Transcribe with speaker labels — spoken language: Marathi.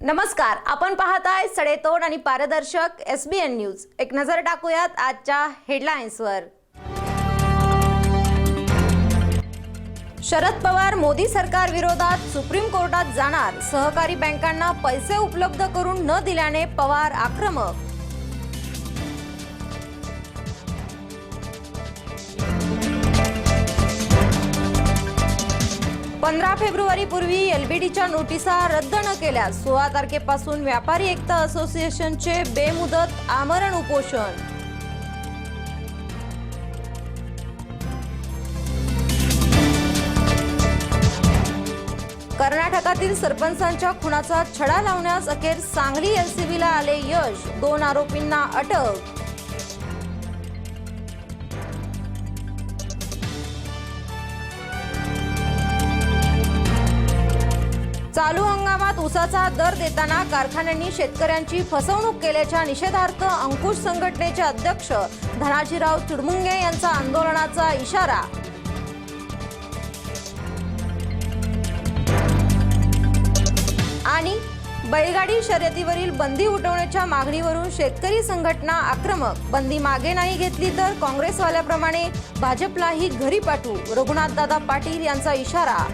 Speaker 1: नमस्कार आपण पाहताय सडेतोड आणि पारदर्शक एस बी एन न्यूज एक नजर टाकूयात आजच्या हेडलाईन्सवर शरद पवार मोदी सरकार विरोधात सुप्रीम कोर्टात जाणार. सहकारी बँकांना पैसे उपलब्ध करून न दिल्याने पवार आक्रमक. पंधरा फेब्रुवारी पूर्वी एलबीडीच्या नोटिसा रद्द न केल्यास सोळा तारखेपासून व्यापारी एकता असोसिएशनचे बेमुदत आमरण उपोषण. कर्नाटकातील सरपंचांच्या खुनाचा छडा लावण्यास अखेर सांगली एलसीबीला आले यश. दोन आरोपींना अटक. चालू हंगामात ऊसाचा दर देताना कारखान्यांनी शेतकऱ्यांची फसवणूक केल्याच्या निषेधार्थ अंकुश संघटनेचे अध्यक्ष धनाजीराव चुडमुंगे यांचा आंदोलनाचा इशारा. आणि बैलगाडी शर्यतीवरील बंदी उठवण्याच्या मागणीवरून शेतकरी संघटना आक्रमक. बंदी मागे नाही घेतली तर काँग्रेसवाल्याप्रमाणे भाजपलाही घरी पाठवू. रघुनाथदादा पाटील यांचा इशारा.